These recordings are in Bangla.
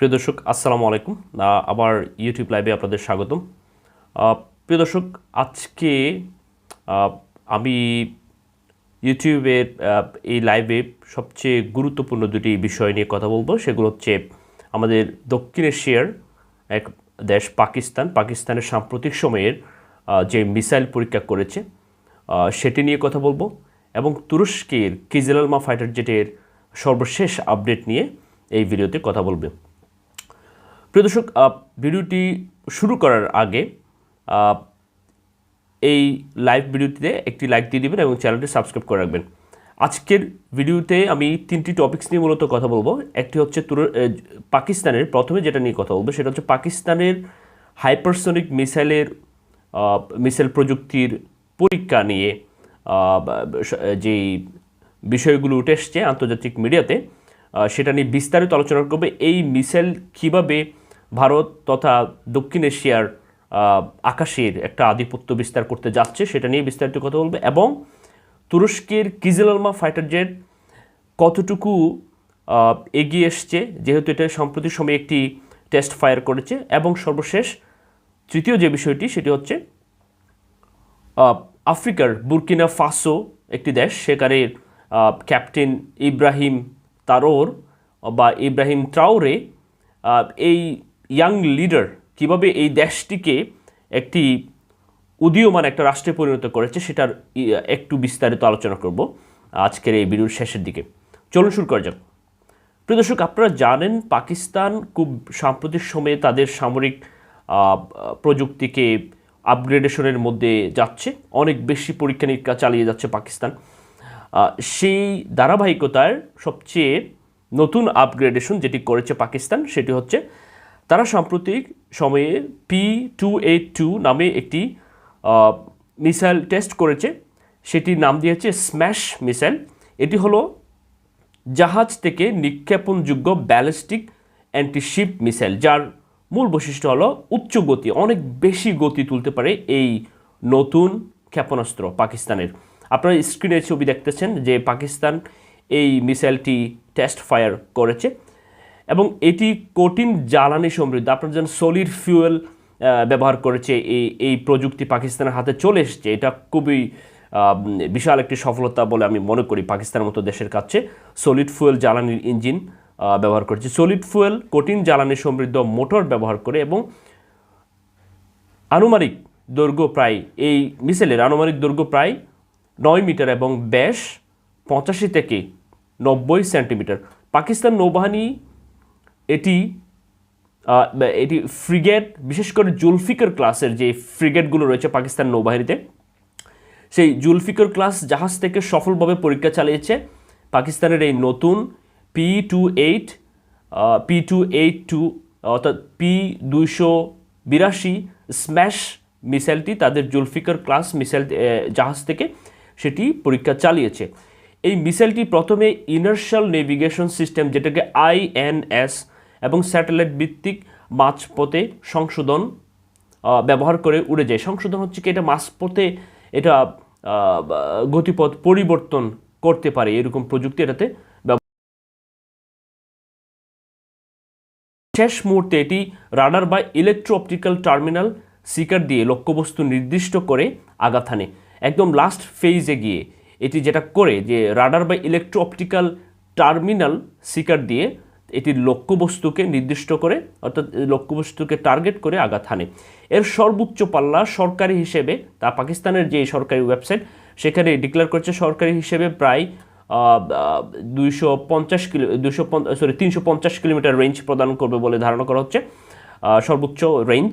প্রিয় দর্শক, আসসালামু আলাইকুম। আবার ইউটিউব লাইভে আপনাদের স্বাগতম। প্রিয় দর্শক, আজকে আমি ইউটিউবের এই লাইভে সবচেয়ে গুরুত্বপূর্ণ দুটি বিষয় নিয়ে কথা বলব। সেগুলো হচ্ছে আমাদের দক্ষিণ এশিয়ার এক দেশ, পাকিস্তান। পাকিস্তানের সাম্প্রতিক সময়ের যে মিসাইল পরীক্ষা করেছে সেটি নিয়ে কথা বলব। এবং তুরস্কের কিজেলালমা ফাইটার জেটের সর্বশেষ আপডেট নিয়ে এই ভিডিওতে কথা বলবে। প্রিয় দর্শক ভিডিওটি শুরু করার আগে এই লাইভ ভিডিওটিতে একটি লাইক দিয়ে দিবেন এবং চ্যানেলটি সাবস্ক্রাইব করে রাখবেন। আজকের ভিডিওতে আমি তিনটি টপিকস নিয়ে মূলত কথা বলব। একটি হচ্ছে তুর পাকিস্তানের, প্রথমে যেটা নিয়ে কথা বলব সেটা হচ্ছে পাকিস্তানের হাইপারসনিক মিসাইলের মিসাইল প্রযুক্তির পরীক্ষা নিয়ে যেই বিষয়গুলো উঠে এসছে আন্তর্জাতিক মিডিয়াতে সেটা নিয়ে বিস্তারিত আলোচনা করবে। এই মিসাইল কীভাবে ভারত তথা দক্ষিণ এশিয়ার আকাশের একটা আধিপত্য বিস্তার করতে যাচ্ছে সেটা নিয়ে বিস্তারিত কথা বলবে এবং তুরস্কের কিজেলালমা ফাইটার জেট কতটুকু এগিয়ে এসছে, যেহেতু এটা সম্প্রতি সময়ে একটি টেস্ট ফায়ার করেছে এবং সর্বশেষ তৃতীয় যে বিষয়টি সেটি হচ্ছে আফ্রিকার বুর্কিনা ফাসো একটি দেশ সেখানে ক্যাপ্টেন ইব্রাহিম তারোর বা ইব্রাহিম ট্রাউরে এই ইয়াং লিডার কীভাবে এই দেশটিকে একটি উদীয়মান একটা রাষ্ট্রে পরিণত করেছে সেটার একটু বিস্তারিত আলোচনা করব আজকের এই ভিডিওর শেষের দিকে। চলুন শুরু করা যাক। প্রিয় দর্শক, আপনারা জানেন পাকিস্তান খুব সাম্প্রতিক সময়ে তাদের সামরিক প্রযুক্তিকে আপগ্রেডেশনের মধ্যে যাচ্ছে। অনেক বেশি পরীক্ষা নিরীক্ষা চালিয়ে যাচ্ছে পাকিস্তান। সেই ধারাবাহিকতার সবচেয়ে নতুন আপগ্রেডেশন যেটি করেছে পাকিস্তান, সেটি হচ্ছে তারা সাম্প্রতিক সময়ে পি টু এইট টু নামে একটি মিসাইল টেস্ট করেছে। সেটির নাম দিয়েছে স্ম্যাশ মিসাইল এটি হলো জাহাজ থেকে নিক্ষেপণযোগ্য ব্যালিস্টিক অ্যান্টিশিপ মিসাইল যার মূল বৈশিষ্ট্য হলো উচ্চ গতি, অনেক বেশি গতি তুলতে পারে এই নতুন ক্ষেপণাস্ত্র পাকিস্তানের। আপনারা স্ক্রিনে ছবি দেখতেছেন যে পাকিস্তান এই মিসাইলটি টেস্ট ফায়ার করেছে। এবং এটি কঠিন জ্বালানি সমৃদ্ধ, আপনার যেন সলিড ফিউয়েল ব্যবহার করেছে এই এই প্রযুক্তি পাকিস্তানের হাতে চলে এসছে। এটা খুবই বিশাল একটি সফলতা বলে আমি মনে করি পাকিস্তানের মতো দেশের কাছে। সলিড ফুয়েল জ্বালানির ইঞ্জিন ব্যবহার করেছে। সলিড ফুয়েল কঠিন জ্বালানি সমৃদ্ধ মোটর ব্যবহার করে এবং আনুমানিক দৈর্ঘ্য প্রায় এই মিসাইলের আনুমানিক দৈর্ঘ্য প্রায় নয় মিটার এবং ব্যাস পঁচাশি থেকে নব্বই সেন্টিমিটার। পাকিস্তান নৌবাহিনী এটি এটি ফ্রিগেট, বিশেষ করে জুলফিকার ক্লাসের যে ফ্রিগেটগুলো রয়েছে পাকিস্তান নৌবাহিনীতে, সেই জুলফিকার ক্লাস জাহাজ থেকে সফলভাবে পরীক্ষা চালিয়েছে পাকিস্তানের এই নতুন P two eight P two eight two, অর্থাৎ পি দুইশো বিরাশি স্ম্যাশ মিসাইলটি, তাদের জুলফিকার ক্লাস মিসাইল জাহাজ থেকে সেটি পরীক্ষা চালিয়েছে। এই মিসাইলটি প্রথমে ইনার্শাল নেভিগেশন সিস্টেম যেটাকে আইএনএস এবং স্যাটেলাইট ভিত্তিক মাঝপথে সংশোধন ব্যবহার করে উড়ে যায়। সংশোধন হচ্ছে কি, এটা মাঝপথে এটা গতিপথ পরিবর্তন করতে পারে এরকম প্রযুক্তি এটাতে শেষ মুহূর্তে এটি রাডার বা ইলেকট্রো অপটিক্যাল টার্মিনাল সিকার দিয়ে লক্ষ্যবস্তু নির্দিষ্ট করে হানে। একদম লাস্ট ফেজে গিয়ে এটি যেটা করে যে রাডার বা ইলেকট্রো অপটিক্যাল টার্মিনাল সিকার দিয়ে এটির লক্ষ্যবস্তুকে নির্দিষ্ট করে, অর্থাৎ লক্ষ্যবস্তুকে টার্গেট করে আঘাত হানে। এর সর্বোচ্চ পাল্লা সরকারি হিসেবে, তা পাকিস্তানের যে সরকারি ওয়েবসাইট সেখানে ডিক্লেয়ার করছে সরকারি হিসেবে প্রায় দুইশো পঞ্চাশ কিলো দুশো সরি তিনশো পঞ্চাশ কিলোমিটার রেঞ্জ প্রদান করবে বলে ধারণা করা হচ্ছে। সর্বোচ্চ রেঞ্জ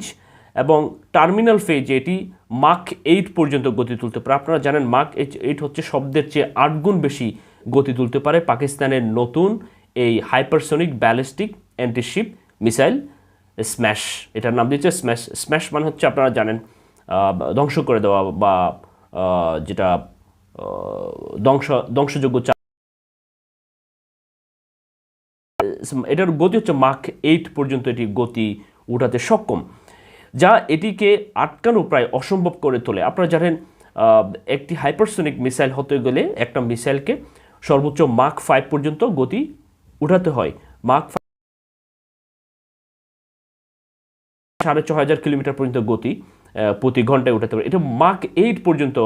এবং টার্মিনাল ফেজ এটি মাক এইট পর্যন্ত গতি তুলতে পারে। আপনারা জানেন মাক এইট হচ্ছে শব্দের চেয়ে আট গুণ বেশি গতি তুলতে পারে পাকিস্তানের নতুন এই hypersonic ballistic antiship missile Smash এটার নাম দিয়েছে স্ম্যাশ স্ম্যাশ মানে হচ্ছে আপনারা জানেন ধ্বংস করে দেওয়া বা যেটা ধ্বংস, ধ্বংসযোগ্য চা- এটার গতি হচ্ছে মাক এইট পর্যন্ত এটি গতি উঠাতে সক্ষম। যা এটিকে আটকানো প্রায় অসম্ভব করে তোলে। আপনারা জানেন একটি হাইপারসোনিক মিসাইল হতে গেলে একটা মিসাইলকে সর্বোচ্চ মার্ক ফাইভ পর্যন্ত গতি উঠাতে হয়। মাক সাড়ে ছ হাজার কিলোমিটার পর্যন্ত গতি প্রতি ঘন্টায় উঠাতে পারে। এটা মাক এইট পর্যন্ত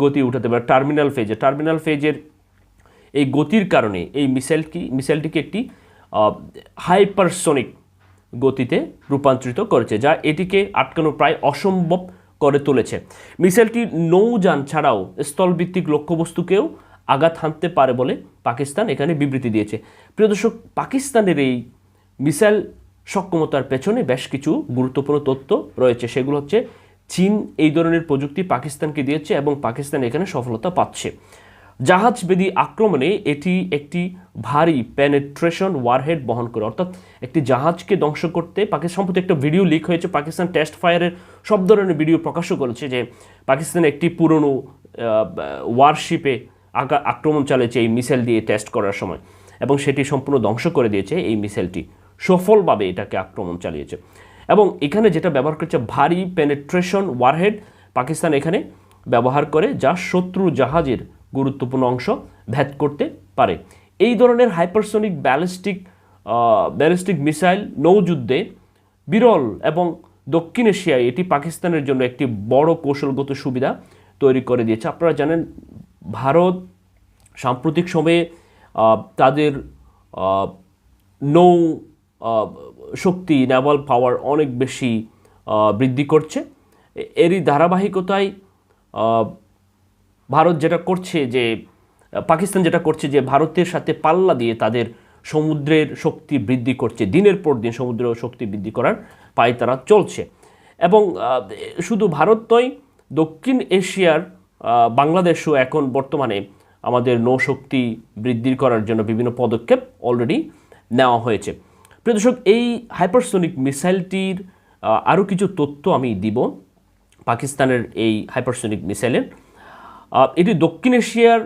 গত- উঠাতে পারে টার্মিনাল ফেজে টার্মিনাল ফেজের এই গতির কারণে এই মিসাইলটি মিসাইলটিকে একটি হাইপারসনিক গতিতে রূপান্তরিত করেছে, যা এটিকে আটকানো প্রায় অসম্ভব করে তুলেছে। মিসাইলটি নৌযান ছাড়াও স্থলভিত্তিক লক্ষ্যবস্তুকেও আঘাত হানতে পারে বলে পাকিস্তান এখানে বিবৃতি দিয়েছে। প্রিয় দর্শক, পাকিস্তানের এই মিসাইল সক্ষমতার পেছনে বেশ কিছু গুরুত্বপূর্ণ তথ্য রয়েছে। সেগুলো হচ্ছে, চীন এই ধরনের প্রযুক্তি পাকিস্তানকে দিয়েছে এবং পাকিস্তান এখানে সফলতা পাচ্ছে। জাহাজ বেদি আক্রমণে এটি একটি ভারী পেনেট্রেশন ওয়ারহেড বহন করে। অর্থাৎ একটি জাহাজকে ধ্বংস করতে পাকিস্তান, সম্প্রতি একটা ভিডিও লিক হয়েছে, পাকিস্তান টেস্ট ফায়ারের সব ধরনের ভিডিও প্রকাশও করেছে যে পাকিস্তান একটি পুরনো ওয়ারশিপে আক্রমণ চালিয়েছে এই মিসাইল দিয়ে টেস্ট করার সময়। এবং সেটি সম্পূর্ণ ধ্বংস করে দিয়েছে এই মিসাইলটি সফলভাবে এটাকে আক্রমণ চালিয়েছে। এবং এখানে যেটা ব্যবহার করছে, ভারী পেনেট্রেশন ওয়ারহেড পাকিস্তান এখানে ব্যবহার করে যা শত্রু জাহাজের গুরুত্বপূর্ণ অংশ ভেদ করতে পারে। এই ধরনের হাইপারসনিক ব্যালিস্টিক ব্যালিস্টিক মিসাইল নৌযুদ্ধে বিরল এবং দক্ষিণ এশিয়ায় এটি পাকিস্তানের জন্য একটি বড় কৌশলগত সুবিধা তৈরি করে দিয়েছে। আপনারা জানেন, ভারত সাম্প্রতিক সময়ে তাদের নৌ শক্তি নেভাল পাওয়ার অনেক বেশি বৃদ্ধি করছে। এরই ধারাবাহিকতায় ভারত যেটা করছে যে, পাকিস্তান যেটা করছে যে, ভারতের সাথে পাল্লা দিয়ে তাদের সমুদ্রের শক্তি বৃদ্ধি করছে, দিনের পর দিন সমুদ্র শক্তি বৃদ্ধি করার পায় তারা চলছে। এবং শুধু ভারত নয়, দক্ষিণ এশিয়ার বাংলাদেশও এখন বর্তমানে আমাদের নৌশক্তি বৃদ্ধি করার জন্য বিভিন্ন পদক্ষেপ অলরেডি নেওয়া হয়েছে। প্রিয় দর্শক, এই হাইপারসোনিক মিসাইলটির আরও কিছু তথ্য আমি দিব। পাকিস্তানের এই হাইপারসোনিক মিসাইলের এটি দক্ষিণ এশিয়ার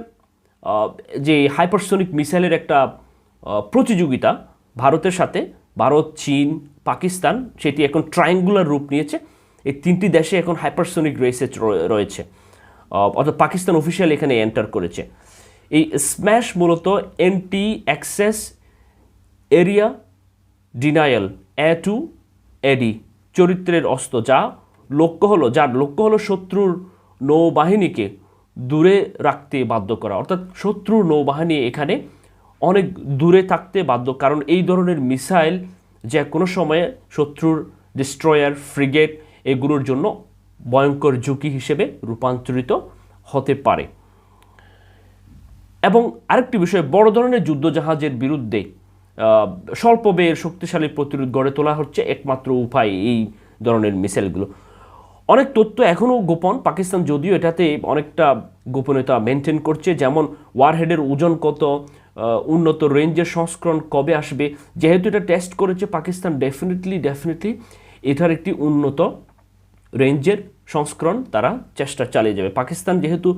যে হাইপারসোনিক মিসাইলের একটা প্রতিযোগিতা ভারতের সাথে, ভারত, চীন, পাকিস্তান, সেটি এখন ট্রায়াঙ্গুলার রূপ নিয়েছে। এই তিনটি দেশে এখন হাইপারসোনিক রেসে রয়েছে। অর্থাৎ পাকিস্তান অফিসিয়াল এখানে এন্টার করেছে। এই স্ম্যাশ মূলত anti access area denial A two AD চরিত্রের অস্ত্র, যা লক্ষ্য হলো, যার লক্ষ্য হলো শত্রুর নৌবাহিনীকে দূরে রাখতে বাধ্য করা। অর্থাৎ শত্রুর নৌবাহিনী এখানে অনেক দূরে থাকতে বাধ্য। কারণ এই ধরনের মিসাইল যে কোনো সময়ে শত্রুর ডিস্ট্রয়ার ফ্রিগেট এগুলোর জন্য ভয়ঙ্কর ঝুঁকি হিসেবে রূপান্তরিত হতে পারে। এবং আরেকটি বিষয়, বড় ধরনের যুদ্ধজাহাজের বিরুদ্ধে স্বল্প ব্যয়ের শক্তিশালী প্রতিরোধ গড়ে তোলা হচ্ছে একমাত্র উপায় এই ধরনের মিসাইলগুলো। অনেক তথ্য এখনও গোপন। পাকিস্তান যদিও এটাতে অনেকটা গোপনীয়তা মেনটেন করছে, যেমন ওয়ারহেডের ওজন কত উন্নত রেঞ্জের সংস্করণ কবে আসবে। যেহেতু এটা টেস্ট করেছে পাকিস্তান ডেফিনেটলি ডেফিনেটলি এটার একটি উন্নত রেঞ্জের সংস্করণ তারা চেষ্টা চালিয়ে যাবে। পাকিস্তান যেহেতু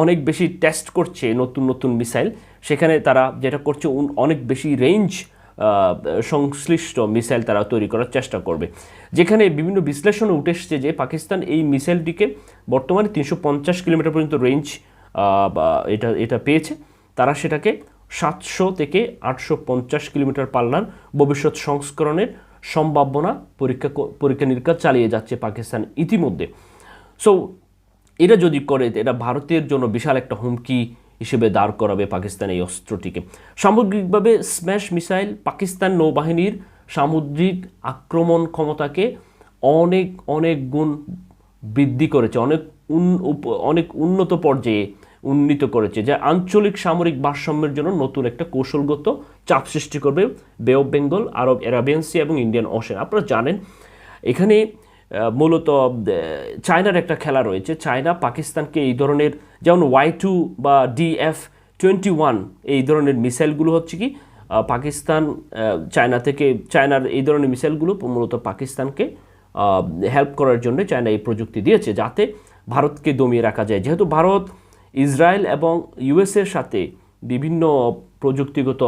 অনেক বেশি টেস্ট করছে নতুন নতুন মিসাইল সেখানে তারা যেটা করছে অনেক বেশি রেঞ্জ সংশ্লিষ্ট মিসাইল তারা তৈরি করার চেষ্টা করবে। যেখানে বিভিন্ন বিশ্লেষণে উঠে এসছে যে পাকিস্তান এই মিসাইলটিকে বর্তমানে তিনশো পঞ্চাশ কিলোমিটার পর্যন্ত রেঞ্জ এটা এটা পেয়েছে। তারা সেটাকে সাতশো থেকে আটশো পঞ্চাশ কিলোমিটার পাল্লার ভবিষ্যৎ সংস্করণের সম্ভাবনা পরীক্ষা পরীক্ষা নিরীক্ষা চালিয়ে যাচ্ছে পাকিস্তান ইতিমধ্যে। সো এটা যদি করে, এটা ভারতের জন্য বিশাল একটা হুমকি হিসেবে দাঁড় করাবে পাকিস্তান এই অস্ত্রটিকে। সামগ্রিকভাবে স্ম্যাশ মিসাইল পাকিস্তান নৌবাহিনীর সামুদ্রিক আক্রমণ ক্ষমতাকে অনেক অনেক গুণ বৃদ্ধি করেছে, অনেক অনেক উন্নত পর্যায়ে উন্নীত করেছে, যা আঞ্চলিক সামরিক ভারসাম্যের জন্য নতুন একটা কৌশলগত চাপ সৃষ্টি করবে বে অফ বেঙ্গল আরব অ্যারাবিয়ান সি এবং ইন্ডিয়ান ওশেন আপনারা জানেন, এখানে মূলত চায়নার একটা খেলা রয়েছে। চায়না পাকিস্তানকে এই ধরনের যেমন ওয়াই টু বা ডিএফ টোয়েন্টি ওয়ান এই ধরনের মিসাইলগুলো হচ্ছে কি পাকিস্তান চায়না থেকে, চায়নার এই ধরনের মিসাইলগুলো মূলত পাকিস্তানকে হেল্প করার জন্য চায়না এই প্রযুক্তি দিয়েছে যাতে ভারতকে দমিয়ে রাখা যায়। যেহেতু ভারত ইসরায়েল এবং ইউএসের সাথে বিভিন্ন প্রযুক্তিগত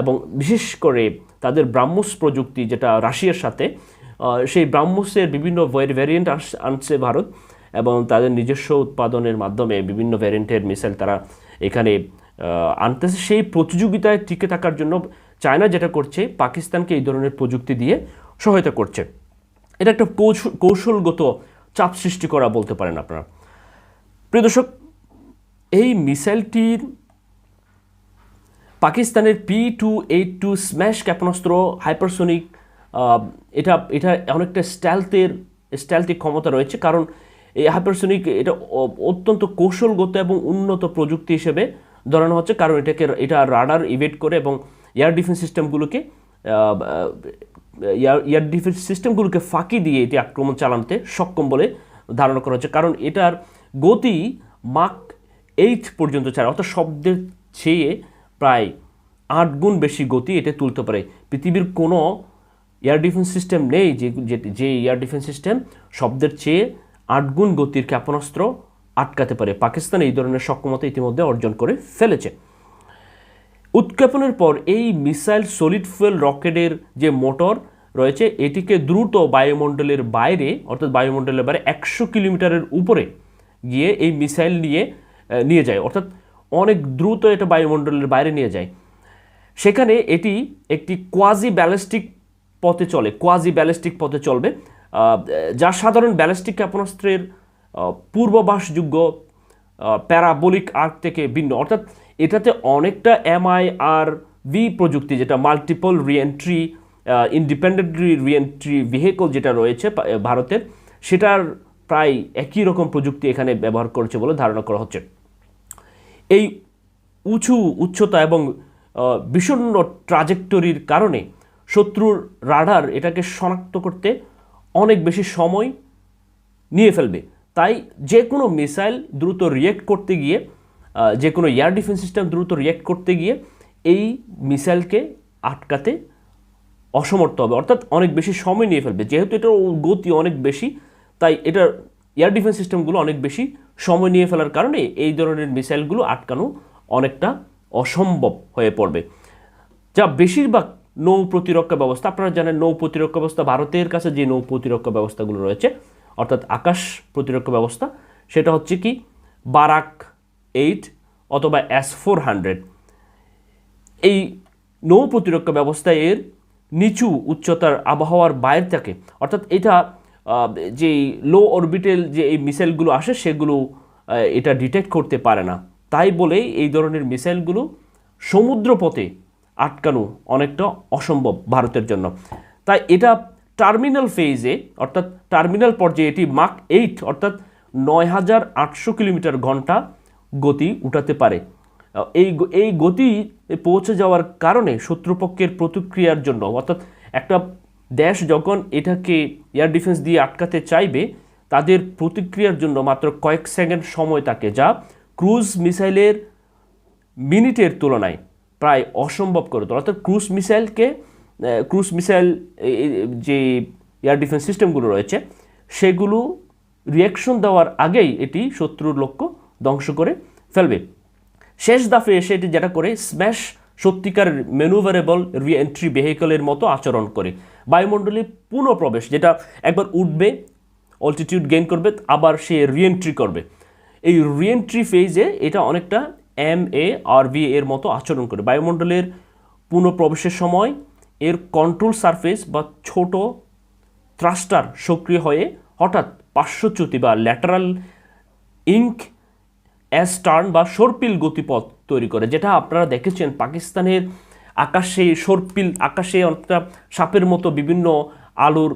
এবং বিশেষ করে তাদের ব্রাহ্মস প্রযুক্তি যেটা রাশিয়ার সাথে সেই ব্রাহ্মসের বিভিন্ন ভ্যারিয়েন্ট আনছে ভারত। এবং তাদের নিজস্ব উৎপাদনের মাধ্যমে বিভিন্ন ভ্যারিয়েন্টের মিসাইল তারা এখানে আনতেছে। সেই প্রতিযোগিতায় টিকে থাকার জন্য চায়না যেটা করছে, পাকিস্তানকে এই ধরনের প্রযুক্তি দিয়ে সহায়তা করছে। এটা একটা কৌশ- কৌশলগত চাপ সৃষ্টি করা বলতে পারেন আপনারা। প্রিয় দর্শক, এই মিসাইলটির পাকিস্তানের P two eight two Smash ক্ষেপণাস্ত্র হাইপারসোনিক এটা এটা অনেকটা স্ট্যালথের স্ট্যালথিক ক্ষমতা রয়েছে। কারণ এই হাইপারসোনিক এটা অত্যন্ত কৌশলগত এবং উন্নত প্রযুক্তি হিসেবে ধরানো হচ্ছে। কারণ এটাকে এটা রাডার ইভেট করে এবং এয়ার ডিফেন্স সিস্টেমগুলোকে এয়ার এয়ার ডিফেন্স সিস্টেমগুলোকে ফাঁকি দিয়ে এটি আক্রমণ চালাতে সক্ষম বলে ধারণা করা হচ্ছে। কারণ এটার গতি মাক এইট পর্যন্ত চায় অর্থাৎ শব্দের চেয়ে প্রায় আট গুণ বেশি গতি এটা তুলতে পারে। পৃথিবীর কোনো এয়ার ডিফেন্স সিস্টেম নেই যে- যে এয়ার ডিফেন্স সিস্টেম শব্দের চেয়ে আট গুণ গতির ক্ষেপণাস্ত্র আটকাতে পারে। পাকিস্তান এই ধরনের সক্ষমতা ইতিমধ্যে অর্জন করে ফেলেছে। উৎক্ষেপণের পর এই মিসাইল সলিড ফুয়েল রকেটের যে মোটর রয়েছে, এটিকে দ্রুত বায়ুমণ্ডলের বাইরে, অর্থাৎ বায়ুমণ্ডলের বাইরে একশো কিলোমিটারের উপরে গিয়ে এই মিসাইল নিয়ে নিয়ে যায়। অর্থাৎ অনেক দ্রুত এটা বায়ুমণ্ডলের বাইরে নিয়ে যায়। সেখানে এটি একটি কোয়াজি ব্যালিস্টিক পথে চলে কোয়াজি ব্যালিস্টিক পথে চলবে। যা সাধারণ ব্যালিস্টিক ক্ষেপণাস্ত্রের পূর্ববাসযোগ্য প্যারাবোলিক আর্ক থেকে ভিন্ন। অর্থাৎ এটাতে অনেকটা এমআই আর ভি প্রযুক্তি যেটা multiple reentry independent reentry vehicle যেটা রয়েছে ভারতের সেটার প্রায় একই রকম প্রযুক্তি এখানে ব্যবহার করছে বলে ধারণা করা হচ্ছে। এই উঁচু উচ্চতা এবং আহ, বিষণ্ণ ট্রাজেক্টরির কারণে শত্রুর রাডার এটাকে শনাক্ত করতে অনেক বেশি সময় নিয়ে ফেলবে। তাই যে কোনো মিসাইল দ্রুত রিয়েক্ট করতে গিয়ে যে কোনো এয়ার ডিফেন্স সিস্টেম দ্রুত রিয়েক্ট করতে গিয়ে এই মিসাইলকে আটকাতে অসমর্থ হবে। অর্থাৎ অনেক বেশি সময় নিয়ে ফেলবে। যেহেতু এটার গতি অনেক বেশি, তাই এটার এয়ার ডিফেন্স সিস্টেমগুলো অনেক বেশি সময় নিয়ে ফেলার কারণে এই ধরনের মিসাইলগুলো আটকানো অনেকটা অসম্ভব হয়ে পড়বে। যা বেশিরভাগ নৌ প্রতিরক্ষা ব্যবস্থা। আপনারা জানেন নৌ প্রতিরক্ষা ব্যবস্থা, ভারতের কাছে যে নৌ প্রতিরক্ষা ব্যবস্থাগুলো রয়েছে, অর্থাৎ আকাশ প্রতিরক্ষা ব্যবস্থা, সেটা হচ্ছে কি, বারাক এইট অথবা এস ফোর হান্ড্রেড। এই নৌ প্রতিরক্ষা ব্যবস্থা এর নিচু উচ্চতার আবহাওয়ার বাইরে থাকে। অর্থাৎ এটা যে লো অরবিটেল যে এই মিসাইলগুলো আসে, সেগুলো এটা ডিটেক্ট করতে পারে না। তাই বলেই এই ধরনের মিসাইলগুলো সমুদ্রপথে আটকানো অনেকটা অসম্ভব ভারতের জন্য। তাই এটা টার্মিনাল ফেজে অর্থাৎ টার্মিনাল পর্যায়ে এটি মাক এইট অর্থাৎ নয় হাজার আটশো কিলোমিটার ঘণ্টা গতি উঠাতে পারে। এই এই গতি পৌঁছে যাওয়ার কারণে শত্রুপক্ষের প্রতিক্রিয়ার জন্য, অর্থাৎ একটা দেশ যখন এটাকে এয়ার ডিফেন্স দিয়ে আটকাতে চাইবে, তাদের প্রতিক্রিয়ার জন্য মাত্র কয়েক সেকেন্ড সময় থাকে, যা ক্রুজ মিসাইলের মিনিটের তুলনায়। প্রায় অসম্ভব করে তোলে। অর্থাৎ ক্রুজ মিসাইলকে ক্রুজ মিসাইল যে এয়ার ডিফেন্স সিস্টেমগুলো রয়েছে, সেগুলো রিয়াকশন দেওয়ার আগেই এটি শত্রুর লক্ষ্য ধ্বংস করে ফেলবে। শেষ দাফে এসে এটি যেটা করে, স্ম্যাশ সত্যিকার মেনুভারেবল রিএন্ট্রি ভেহিকলের মতো আচরণ করে। বায়ুমণ্ডলে পুনঃপ্রবেশ, যেটা একবার উঠবে অল্টিটিউড গেইন করবে, আবার সে রিএন্ট্রি করবে। এই রিএন্ট্রি ফেজে এটা অনেকটা এম এ আর ভি এর মতো আচরণ করে। বায়ুমণ্ডলের পুনঃপ্রবেশের সময় এর কন্ট্রোল সারফেস বা ছোট থ্রাস্টার সক্রিয় হয়ে হঠাৎ পার্শ্বচ্যুতি বা ল্যাটারাল ইঙ্ক অ্যাস্টার্ন বা সর্পিল গতিপথ তৈরি করে, যেটা আপনারা দেখেছেন পাকিস্তানের আকাশে সর্পিল, আকাশে অনেকটা সাপের মতো বিভিন্ন আলোর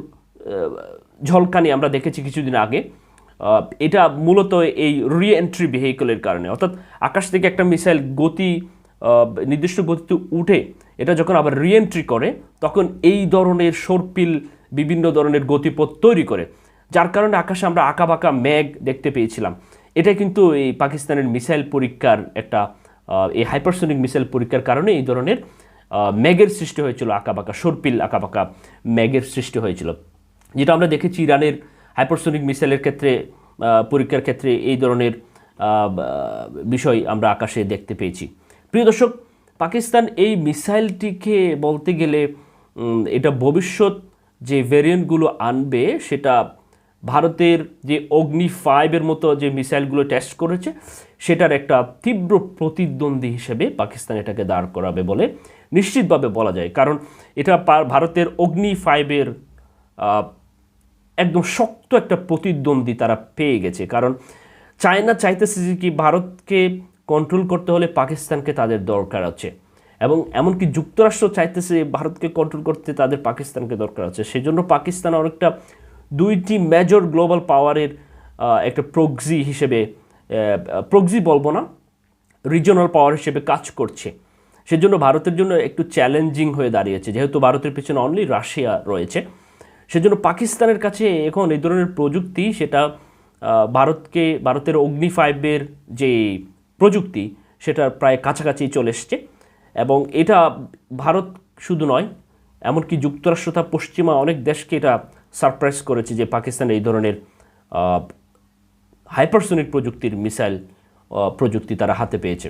ঝলকানি আমরা দেখেছি কিছুদিন আগে। এটা মূলত এই রি এন্ট্রি ভেহিকলের কারণে। অর্থাৎ আকাশ থেকে একটা মিসাইল গতি নির্দিষ্ট গতিতে উঠে, এটা যখন আবার রি এন্ট্রি করে, তখন এই ধরনের সর্পিল বিভিন্ন ধরনের গতিপথ তৈরি করে। যার কারণে আকাশে আমরা আঁকাবাঁকা মেঘ দেখতে পেয়েছিলাম। এটা কিন্তু এই পাকিস্তানের মিসাইল পরীক্ষার একটা এই হাইপারসোনিক মিসাইল পরীক্ষার কারণে এই ধরনের মেঘের সৃষ্টি হয়েছিল, আঁকাবাঁকা, সর্পিল আঁকাবাঁকা মেঘের সৃষ্টি হয়েছিল। যেটা আমরা দেখেছি ইরানের হাইপারসোনিক মিসাইলের ক্ষেত্রে পরীক্ষার ক্ষেত্রে এই ধরনের বিষয় আমরা আকাশে দেখতে পেয়েছি। প্রিয় দর্শক, পাকিস্তান এই মিসাইলটিকে বলতে গেলে এটা ভবিষ্যৎ যে ভেরিয়েন্টগুলো আনবে, সেটা ভারতের যে অগ্নি ফাইভের মতো যে মিসাইলগুলো টেস্ট করেছে, সেটার একটা তীব্র প্রতিদ্বন্দ্বী হিসেবে পাকিস্তান এটাকে দাঁড় করাবে বলে নিশ্চিতভাবে বলা যায়। কারণ এটা ভারতের অগ্নি ফাইভের একদম শক্ত একটা প্রতিদ্বন্দ্বী তারা পেয়ে গেছে। কারণ চায়না চাইতেছে যে কি ভারতকে কন্ট্রোল করতে হলে পাকিস্তানকে তাদের দরকার আছে এবং এমনকি যুক্তরাষ্ট্র চাইতেছে ভারতকে কন্ট্রোল করতে তাদের পাকিস্তানকে দরকার আছে। সেজন্য পাকিস্তান অনেকটা দুইটি মেজর গ্লোবাল পাওয়ারের একটা প্রগজি হিসেবে প্রগজি বলব না রিজনাল পাওয়ার হিসেবে কাজ করছে। সেজন্য ভারতের জন্য একটু চ্যালেঞ্জিং হয়ে দাঁড়িয়েছে। যেহেতু ভারতের পিছনে অনলি রাশিয়া রয়েছে। সেজন্য পাকিস্তানের কাছে এখন এই ধরনের প্রযুক্তি, সেটা ভারতকে, ভারতের অগ্নি ফাইভের যে প্রযুক্তি সেটা প্রায় কাছাকাছি চলে এসছে। এবং এটা ভারত শুধু নয়, এমনকি যুক্তরাষ্ট্র তা পশ্চিমা অনেক দেশকে এটা সারপ্রাইজ করেছে যে পাকিস্তান এই ধরনের হাইপারসোনিক প্রযুক্তির মিসাইল প্রযুক্তি তারা হাতে পেয়েছে।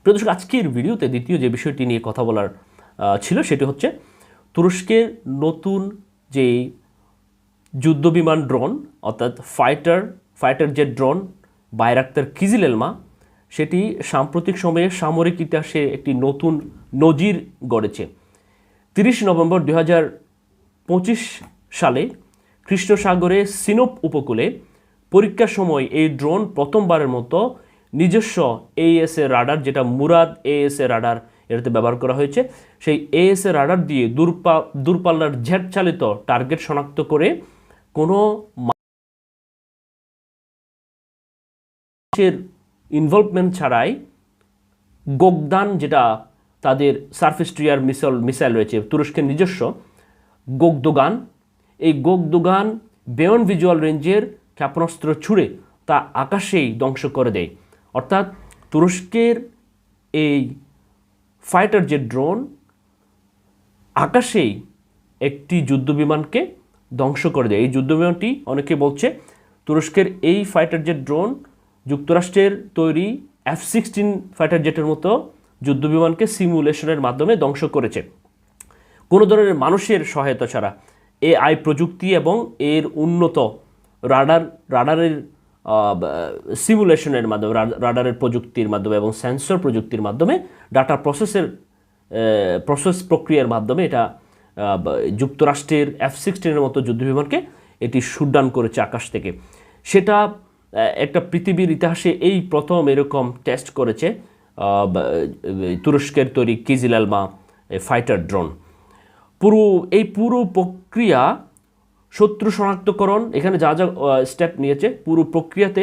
প্রিয় দর্শক, আজকের ভিডিওতে দ্বিতীয় যে বিষয়টি নিয়ে কথা বলার ছিল সেটি হচ্ছে তুরস্কের নতুন যে যুদ্ধবিমান ড্রোন, অর্থাৎ fighter fighter jet drone Bayraktar Kizil Elma, সেটি সাম্প্রতিক সময়ে সামরিক ইতিহাসে একটি নতুন নজির গড়েছে। তিরিশ নভেম্বর পঁচিশ সালে কৃষ্ণসাগরে সিনোপ উপকূলে পরীক্ষার সময় এই ড্রোন প্রথমবারের মতো নিজস্ব এএস এর রাডার যেটা মুরাদ এএস এর রাডার এটাতে ব্যবহার করা হয়েছে। সেই এএস এর রাডার দিয়ে দূরপা, দূরপাল্লার জেট চালিত টার্গেট শনাক্ত করে কোনো ইনভলভমেন্ট ছাড়াই গোগদান যেটা তাদের সার্ফেস ট্রিয়ার মিসাইল মিসাইল রয়েছে, তুরস্কের নিজস্ব গোগদোগান। এই গোগদোগান বেয়ন ভিজুয়াল রেঞ্জের ক্ষেপণাস্ত্র ছুড়ে তা আকাশেই ধ্বংস করে দেয়। অর্থাৎ তুরস্কের এই ফাইটার জেট ড্রোন আকাশেই একটি যুদ্ধবিমানকে ধ্বংস করে দেয়। এই যুদ্ধবিমানটি অনেকে বলছে তুরস্কের এই ফাইটার জেট ড্রোন যুক্তরাষ্ট্রের তৈরি এফ সিক্সটিন ফাইটার জেটের মতো যুদ্ধবিমানকে সিমুলেশনের মাধ্যমে ধ্বংস করেছে। কোনো ধরনের মানুষের সহায়তা ছাড়া এআই প্রযুক্তি এবং এর উন্নত রাডার, রাডারের সিমুলেশনের মাধ্যমে রাডারের প্রযুক্তির মাধ্যমে এবং সেন্সর প্রযুক্তির মাধ্যমে ডাটা প্রসেসের প্রসেস প্রক্রিয়ার মাধ্যমে এটা যুক্তরাষ্ট্রের এফ সিক্সটিনের মতো যুদ্ধবিমানকে এটি শুটডাউন করেছে আকাশ থেকে। সেটা একটা পৃথিবীর ইতিহাসে এই প্রথম এরকম টেস্ট করেছে তুরস্কের তৈরি কিজিলালমা ফাইটার ড্রোন পুরো, এই পুরো প্রক্রিয়া শত্রু শনাক্তকরণ, এখানে যা যা স্টেপ নিয়েছে, পুরো প্রক্রিয়াতে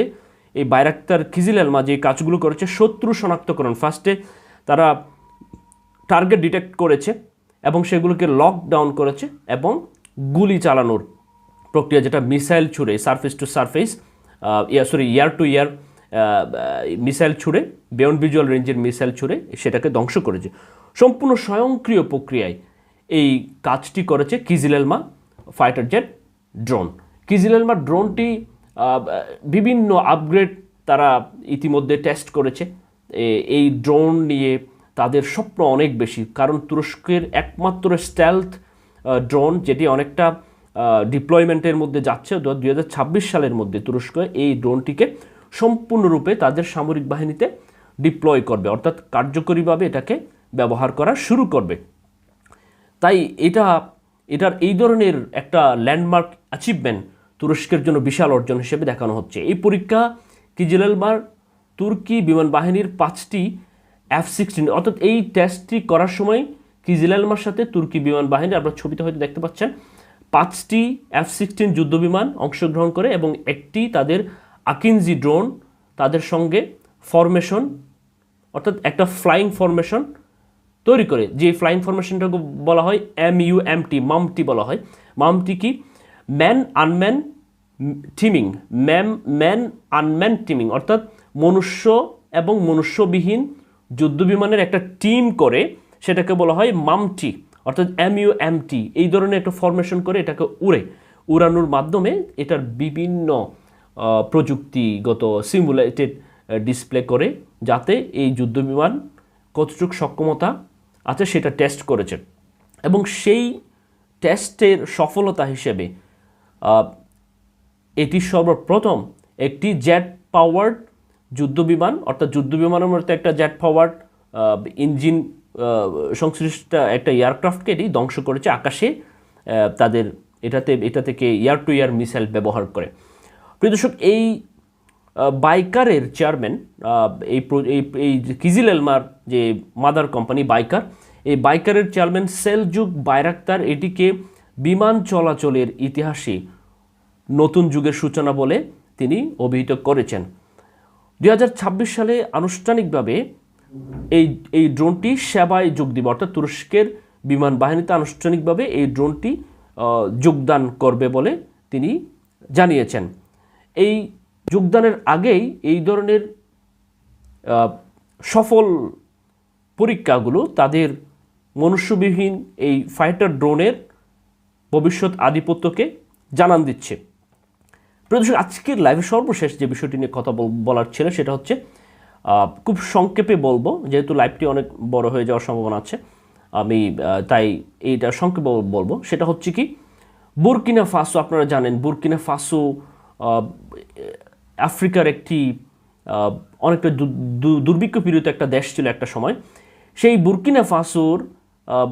এই বাইরাক্তার খিজিল এলমা যে কাজগুলো করেছে, শত্রু শনাক্তকরণ। ফার্স্টে তারা টার্গেট ডিটেক্ট করেছে এবং সেগুলোকে লকডাউন করেছে এবং গুলি চালানোর প্রক্রিয়া, যেটা মিসাইল ছুড়ে surface to surface yeah sorry air to air missile ছুড়ে বেয়ন ভিজুয়াল রেঞ্জের মিসাইল ছুড়ে সেটাকে ধ্বংস করেছে। সম্পূর্ণ স্বয়ংক্রিয় প্রক্রিয়ায় এই কাজটি করেছে Kizilelma fighter jet drone Kizilelma ড্রোনটি বিভিন্ন আপগ্রেড তারা ইতিমধ্যে টেস্ট করেছে। এই ড্রোন নিয়ে তাদের স্বপ্ন অনেক বেশি। কারণ তুরস্কের একমাত্র স্টেলথ ড্রোন যেটি অনেকটা ডিপ্লয়মেন্টের মধ্যে যাচ্ছে দুই হাজার ছাব্বিশ সালের মধ্যে তুরস্ক এই ড্রোনটিকে সম্পূর্ণরূপে তাদের সামরিক বাহিনীতে ডিপ্লয় করবে, অর্থাৎ কার্যকরীভাবে এটাকে ব্যবহার করা শুরু করবে। তাই এটা, এটার এই ধরনের একটা ল্যান্ডমার্ক অ্যাচিভমেন্ট তুরস্কের জন্য বিশাল অর্জন হিসেবে দেখানো হচ্ছে। এই পরীক্ষা কিজিলেলমার তুর্কি বিমান বাহিনীর পাঁচটি এফ সিক্সটিন অর্থাৎ এই টেস্টটি করার সময় কিজিলেলমার সাথে তুর্কি বিমান বাহিনী আপনার ছবিতে হয়তো দেখতে পাচ্ছেন, পাঁচটি এফ সিক্সটিন যুদ্ধবিমান অংশগ্রহণ করে এবং একটি তাদের আকিনজি ড্রোন তাদের সঙ্গে ফরমেশন অর্থাৎ একটা ফ্লাইং ফরমেশন তৈরি করে। যে ফ্লাইং ফরমেশনটাকে বলা হয় M U M T MUMT বলা হয়। মামটি কি? Man unmanned teaming MUM, man unmanned teaming অর্থাৎ মনুষ্য এবং মনুষ্যবিহীন যুদ্ধবিমানের একটা টিম করে সেটাকে বলা হয় মামটি, অর্থাৎ এম ইউ এম টি, এই ধরনের একটা ফরমেশন করে এটাকে উড়ে। উড়ানোর মাধ্যমে এটার বিভিন্ন প্রযুক্তিগত সিমুলেটেড ডিসপ্লে করে যাতে এই যুদ্ধবিমান কতটুকু সক্ষমতা আছে সেটা টেস্ট করেছে। এবং সেই টেস্টের সফলতা হিসেবে এটি সর্বপ্রথম একটি জেট পাওয়ার্ড যুদ্ধ বিমান অর্থাৎ যুদ্ধ বিমানের মধ্যে একটা জেট পাওয়ার্ড ইঞ্জিন সংশ্লিষ্ট একটা এয়ারক্রাফটকে এটি ধ্বংস করেছে আকাশে তাদের এটাতে, এটা থেকে ইয়ার টু ইয়ার মিসাইল ব্যবহার করে। প্রিয় দর্শক, এই বাইকারের চেয়ারম্যান এই এই কিজিল এলমার যে মাদার কোম্পানি বাইকার, এই বাইকারের চেয়ারম্যান সেলযুগ বাইরাক্তার এটিকে বিমান চলাচলের ইতিহাসে নতুন যুগের সূচনা বলে তিনি অভিহিত করেছেন। দু হাজার ছাব্বিশ সালে আনুষ্ঠানিকভাবে এই এই ড্রোনটি সেবায় যোগ দিবে, অর্থাৎ তুরস্কের বিমান বাহিনীতে আনুষ্ঠানিকভাবে এই ড্রোনটি যোগদান করবে বলে তিনি জানিয়েছেন। এই যোগদানের আগেই এই ধরনের সফল পরীক্ষাগুলো তাদের মনুষ্যবিহীন এই ফাইটার ড্রোনের ভবিষ্যৎ আধিপত্যকে জানান দিচ্ছে। প্রদর্শক আজকের লাইভে সর্বশেষ যে বিষয়টি নিয়ে কথা বল- বলার ছিল সেটা হচ্ছে খুব সংক্ষেপে বলব, যেহেতু লাইভটি অনেক বড় হয়ে যাওয়ার সম্ভাবনা আছে, আমি তাই এইটা সংক্ষেপে বলব। সেটা হচ্ছে কি, বুরকিনা ফাসো, আপনারা জানেন, বুরকিনা ফাসো আফ্রিকার একটি অনেকটা দুর্ভিক্ষ পীড়িত একটা দেশ ছিল একটা সময়। সেই বুরকিনা ফাসোর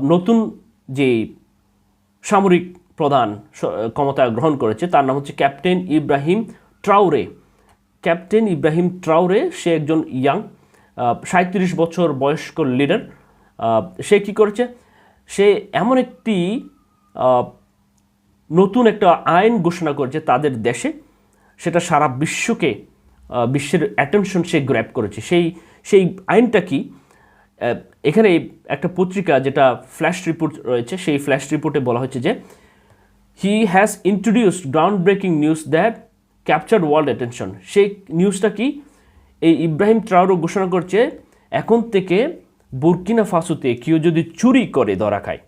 নতুন যে সামরিক প্রধান ক্ষমতা গ্রহণ করেছে। তার নাম হচ্ছে captain Ibrahim Traore. Captain Ibrahim Traore, সে একজন ইয়াং সাঁত্রিশ বছর বয়স্ক লিডার। সে কি করেছে? সে এমন একটি নতুন একটা আইন ঘোষণা করেছে তাদের দেশে। সেটা সারা বিশ্বকে বিশ্বের অ্যাটেনশন সে গ্র্যাপ করেছে। সেই সেই আইনটা কি? এখানে একটা পত্রিকা যেটা ফ্ল্যাশ রিপোর্ট রয়েছে, সেই ফ্ল্যাশ রিপোর্টে বলা হয়েছে যে he has introduced ground breaking news that capture world attention সেই নিউজটা কি? এই ইব্রাহিম ট্রাউরো ঘোষণা করছে, এখন থেকে বুরকিনা ফাসুতে কেউ যদি চুরি করে ধরা খায়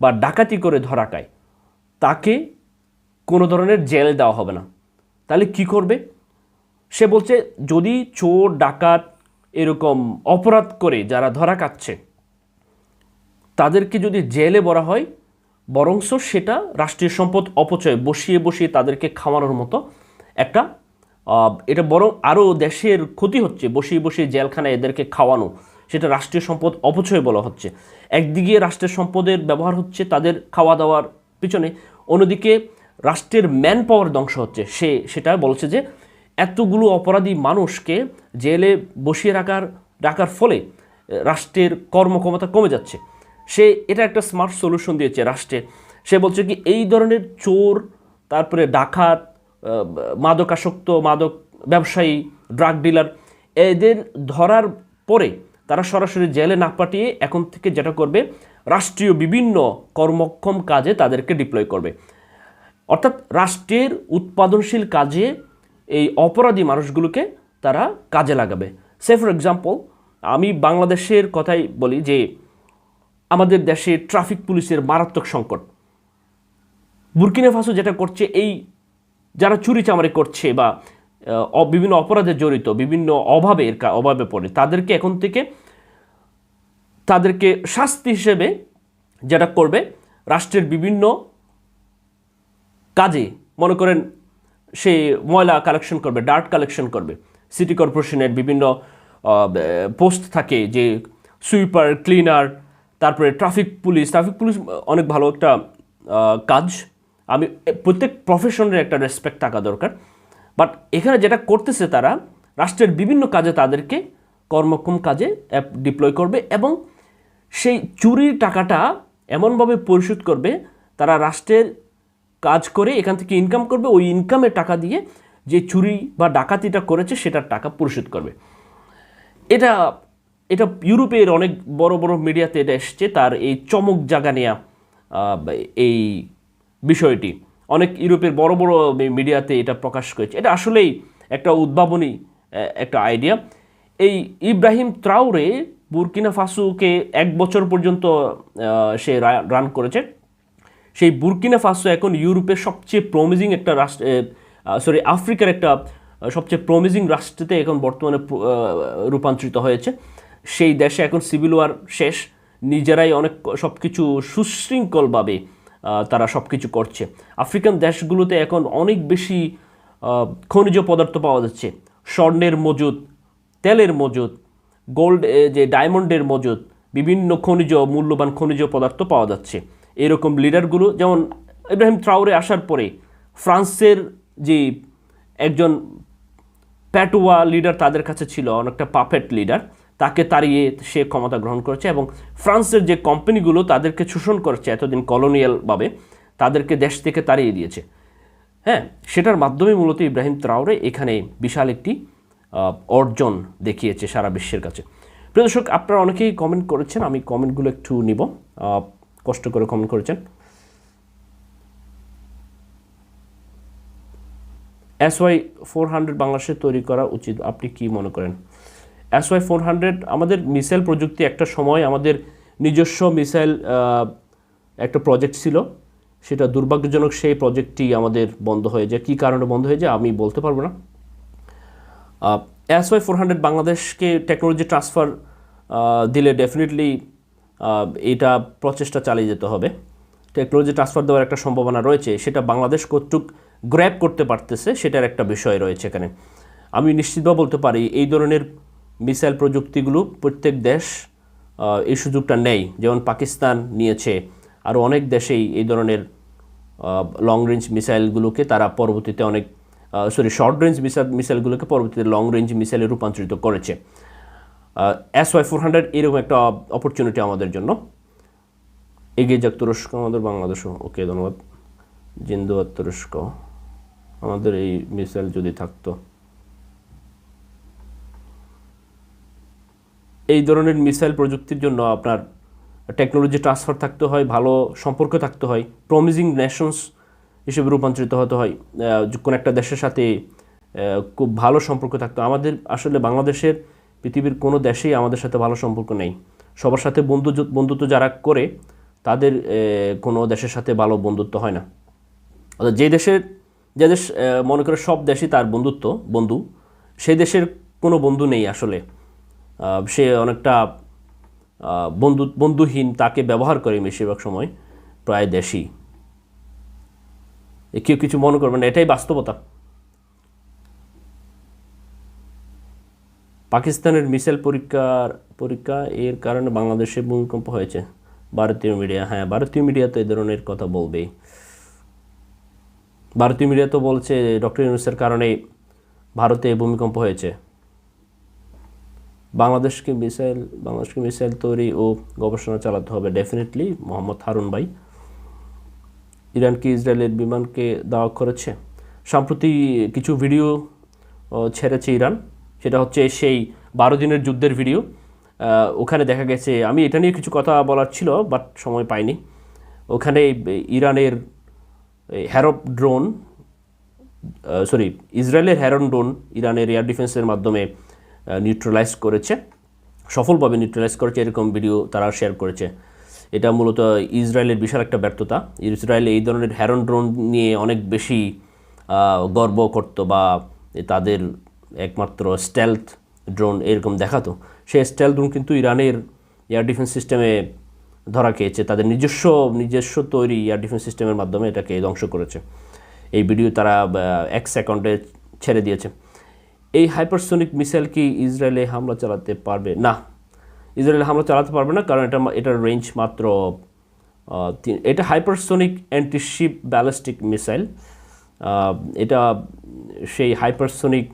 বা ডাকাতি করে ধরা খায়, তাকে কোনো ধরনের জেল দেওয়া হবে না। তাহলে কি করবে? সে বলছে, যদি চোর, ডাকাত এরকম অপরাধ করে যারা ধরা কাচ্ছে তাদেরকে যদি জেলে বলা হয়, বরংস সেটা রাষ্ট্রীয় সম্পদ অপচয়, বসিয়ে বসিয়ে তাদেরকে খাওয়ানোর মতো একটা এটা বরং আরও দেশের ক্ষতি হচ্ছে, বসিয়ে বসিয়ে জেলখানায় এদেরকে খাওয়ানো, সেটা রাষ্ট্রীয় সম্পদ অপচয় বলা হচ্ছে। একদিকে রাষ্ট্রের সম্পদের ব্যবহার হচ্ছে তাদের খাওয়া দাওয়ার পিছনে, অন্যদিকে রাষ্ট্রের ম্যান পাওয়ার ধ্বংস হচ্ছে। সে, সেটা বলছে যে এতগুলো অপরাধী মানুষকে জেলে বসিয়ে রাখার রাখার ফলে রাষ্ট্রের কর্মক্ষমতা কমে যাচ্ছে। সে, এটা একটা স্মার্ট সলিউশন দিয়েছে রাষ্ট্রে। সে বলছে কি, এই ধরনের চোর, তারপরে ডাকাত মাদকাসক্ত মাদক ব্যবসায়ী ড্রাগ ডিলার এদের ধরার পরে তারা সরাসরি জেলে না পাঠিয়ে এখন থেকে যেটা করবে, রাষ্ট্রীয় বিভিন্ন কর্মক্ষম কাজে তাদেরকে ডিপ্লয় করবে। অর্থাৎ রাষ্ট্রের উৎপাদনশীল কাজে এই অপরাধী মানুষগুলোকে তারা কাজে লাগাবে। সে ফর এক্সাম্পল আমি বাংলাদেশের কথাই বলি যে, আমাদের দেশে ট্রাফিক পুলিশের মারাত্মক সংকট। বুরকিনা ফাসো যেটা করছে, এই যারা চুরি চামারি করছে বা বিভিন্ন অপরাধে জড়িত, বিভিন্ন অভাবের অভাবে পড়ে, তাদেরকে এখন থেকে, তাদেরকে শাস্তি হিসেবে যেটা করবে, রাষ্ট্রের বিভিন্ন কাজে, মনে করেন সে ময়লা কালেকশন করবে ডার্ট কালেকশন করবে। সিটি কর্পোরেশনের বিভিন্ন পোস্ট থাকে যে সুইপার ক্লিনার তারপরে ট্রাফিক পুলিশ ট্রাফিক পুলিশ অনেক ভালো একটা কাজ। আমি, প্রত্যেক প্রফেশনের একটা রেসপেক্ট থাকা দরকার। বাট এখানে যেটা করতেছে তারা, রাষ্ট্রের বিভিন্ন কাজে তাদেরকে কর্মক্ষম কাজে ডিপ্লয় করবে এবং সেই চুরির টাকাটা এমনভাবে পরিশোধ করবে, তারা রাষ্ট্রের কাজ করে এখান থেকে ইনকাম করবে, ওই ইনকামের টাকা দিয়ে যে চুরি বা ডাকাতিটা করেছে সেটার টাকা পরিশোধ করবে। এটা এটা ইউরোপের অনেক বড় বড় মিডিয়াতে এটা এসছে, তার এই চমক জাগা নেয়া এই বিষয়টি। অনেক ইউরোপের বড় বড় মিডিয়াতে এটা প্রকাশ করেছে। এটা আসলেই একটা উদ্ভাবনী একটা আইডিয়া এই ইব্রাহিম ত্রাউরে বুরকিনা ফাসুকে এক বছর পর্যন্ত সে রান করেছে। সেই বুরকিনা ফাসো এখন ইউরোপের সবচেয়ে প্রমিজিং একটা রাষ্ট্র সরি আফ্রিকার একটা সবচেয়ে প্রমিজিং রাষ্ট্রতে এখন বর্তমানে রূপান্তরিত হয়েছে। সেই দেশে এখন সিভিল ওয়ার শেষ। নিজেরাই অনেক সব কিছু সুশৃঙ্খলভাবে তারা সব কিছু করছে। আফ্রিকান দেশগুলোতে এখন অনেক বেশি খনিজ পদার্থ পাওয়া যাচ্ছে। স্বর্ণের মজুদ তেলের মজুদ গোল্ড যে ডায়মন্ডের মজুদ বিভিন্ন খনিজ, মূল্যবান খনিজ পদার্থ পাওয়া যাচ্ছে। এরকম লিডারগুলো যেমন ইব্রাহিম ট্রাউরে আসার পরে ফ্রান্সের যে একজন প্যাটুয়া লিডার তাদের কাছে ছিল, অনেকটা পাপেট লিডার তাকে তাড়িয়ে সে ক্ষমতা গ্রহণ করেছে এবং ফ্রান্সের যে কোম্পানিগুলো তাদেরকে শোষণ করেছে এতদিন কলোনিয়ালভাবে তাদেরকে দেশ থেকে তাড়িয়ে দিয়েছে। হ্যাঁ সেটার মাধ্যমে মূলত ইব্রাহিম ত্রাউরে এখানে বিশাল একটি অর্জন দেখিয়েছে সারা বিশ্বের কাছে। প্রিয় দর্শক, আপনারা অনেকেই কমেন্ট করেছেন, আমি কমেন্টগুলো একটু নিব। কষ্ট করে কমেন্ট করেছেন। এস ওয়াই ফোর হান্ড্রেড বাংলাদেশে তৈরি করা উচিত, আপনি কি মনে করেন? এস ওয়াই ফোর হান্ড্রেড আমাদের মিসাইল প্রযুক্তি একটা সময় আমাদের নিজস্ব মিসাইল একটা প্রজেক্ট ছিল। সেটা দুর্ভাগ্যজনক সেই প্রজেক্টটি আমাদের বন্ধ হয়ে যায়। কী কারণে বন্ধ হয়ে যায় আমি বলতে পারব না। এস ওয়াই ফোর হান্ড্রেড বাংলাদেশকে টেকনোলজি ট্রান্সফার দিলে ডেফিনেটলি এটা প্রচেষ্টা চালিয়ে যেতে হবে। টেকনোলজি ট্রান্সফার দেওয়ার একটা সম্ভাবনা রয়েছে, সেটা বাংলাদেশ কর্তৃক গ্র্যাব করতে পারতেছে, সেটার একটা বিষয় রয়েছে এখানে। আমি নিশ্চিতভাবে বলতে পারি, এই ধরনের মিসাইল প্রযুক্তিগুলো প্রত্যেক দেশ এই সুযোগটা নেই। যেমন পাকিস্তান নিয়েছে আরও অনেক দেশেই এই ধরনের লং রেঞ্জ মিসাইলগুলোকে তারা পরবর্তীতে অনেক সরি শর্ট রেঞ্জ মিসাইল, মিসাইলগুলোকে পরবর্তীতে লং রেঞ্জ মিসাইলে রূপান্তরিত করেছে। এস ওয়াই ফোর হান্ড্রেড এরকম একটা অপরচুনিটি আমাদের জন্য। এগিয়ে যাক তুরস্ক, আমাদের বাংলাদেশও। ওকে, ধন্যবাদ। জিন্দাবাদ তুরস্ক, আমাদের এই মিসাইল যদি থাকতো। এই ধরনের মিসাইল প্রযুক্তির জন্য আপনার টেকনোলজি ট্রান্সফার থাকতে হয়, ভালো সম্পর্ক থাকতে হয় প্রমিজিং নেশনস হিসেবে রূপান্তরিত হতে হয় কোনো একটা দেশের সাথে খুব ভালো সম্পর্ক থাকতে। আমাদের আসলে বাংলাদেশের পৃথিবীর কোনো দেশেই আমাদের সাথে ভালো সম্পর্ক নেই। সবার সাথে বন্ধু বন্ধুত্ব যারা করে, তাদের কোনো দেশের সাথে ভালো বন্ধুত্ব হয় না। অর্থাৎ যে দেশের, যে দেশ মনে করে সব দেশই তার বন্ধুত্ব, বন্ধু, সেই দেশের কোনো বন্ধু নেই আসলে। সে অনেকটা বন্ধু, বন্ধুহীন তাকে ব্যবহার করে বেশিরভাগ সময়, প্রায় দেশই। কেউ কিছু মনে করবে না, এটাই বাস্তবতা। পাকিস্তানের মিসাইল পরীক্ষার, পরীক্ষা এর কারণে বাংলাদেশে ভূমিকম্প হয়েছে। ভারতীয় মিডিয়া হ্যাঁ ভারতীয় মিডিয়া তো এই ধরনের কথা বলবেই। ভারতীয় মিডিয়া তো বলছে ডক্টর ইউনুসের কারণে ভারতে ভূমিকম্প হয়েছে। বাংলাদেশকে মিসাইল বাংলাদেশকে মিসাইল তৈরি ও গবেষণা চালাতে হবে, ডেফিনেটলি। মোহাম্মদ হারুন ভাই, ইরান কি ইসরায়েলের বিমানকে দাওয়া করেছে? সম্প্রতি কিছু ভিডিও ছেড়েছে ইরান। সেটা হচ্ছে সেই বারো দিনের যুদ্ধের ভিডিও ওখানে দেখা গেছে, আমি এটা নিয়ে কিছু কথা বলার ছিল বাট সময় পাইনি। ওখানে ইরানের হ্যারপ ড্রোন সরি ইসরায়েলের হ্যারন ড্রোন ইরানের এয়ার ডিফেন্সের মাধ্যমে নিউট্রালাইজ করেছে। সফলভাবে নিউট্রালাইজ করেছে, এরকম ভিডিও তারা শেয়ার করেছে। এটা মূলত ইসরায়েলের বিশাল একটা ব্যর্থতা। ইসরায়েল এই ধরনের হ্যারন ড্রোন নিয়ে অনেক বেশি গর্ব করত বা তাদের একমাত্র স্টেলথ ড্রোন এরকম দেখাতো। সেই স্টেলথ ড্রোন কিন্তু ইরানের এয়ার ডিফেন্স সিস্টেমে ধরা খেয়েছে। তাদের নিজস্ব নিজস্ব তৈরি এয়ার ডিফেন্স সিস্টেমের মাধ্যমে এটাকে ধ্বংস করেছে। এই ভিডিও তারা এক সেকেন্ডে ছেড়ে দিয়েছে। এই হাইপারসোনিক মিসাইল কি ইসরায়েলে হামলা চালাতে পারবে? না, ইসরায়েলে হামলা চালাতে পারবে না, কারণ এটা এটার রেঞ্জ মাত্র এটা হাইপারসোনিক অ্যান্টিশিপ ব্যালিস্টিক মিসাইল এটা সেই হাইপারসোনিক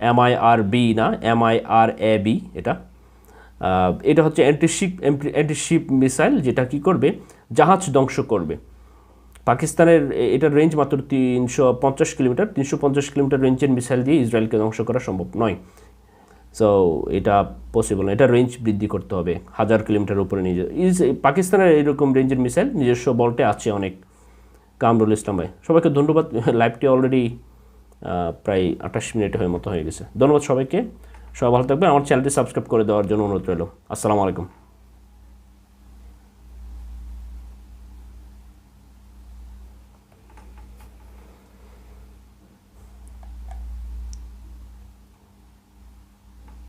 এমআইআর বি না এমআইআর এ বি এটা। এটা হচ্ছে অ্যান্টিশিপ অ্যান্টিশিপ মিসাইল যেটা কি করবে? জাহাজ ধ্বংস করবে। পাকিস্তানের এটার রেঞ্জ মাত্র তিনশো পঞ্চাশ কিলোমিটার, তিনশো পঞ্চাশ কিলোমিটার রেঞ্জের মিসাইল দিয়ে ইসরায়েলকে ধ্বংস করা সম্ভব নয়। সো এটা পসিবল না। এটা রেঞ্জ বৃদ্ধি করতে হবে। হাজার কিলোমিটার উপরে নিয়ে পাকিস্তানের এরকম রেঞ্জের মিসাইল নিজস্ব বলটে আছে অনেক। কামরুল ইসলাম ভাই, সবাইকে ধন্যবাদ। লাইভটি অলরেডি প্রায় আঠাশ মিনিট হয়ে মতো হয়ে গেছে। ধন্যবাদ সবাইকে। সবাই ভালো থাকবেন। আমার চ্যানেলটি সাবস্ক্রাইব করে দেওয়ার জন্য অনুরোধ রইল। আসসালামু আলাইকুম।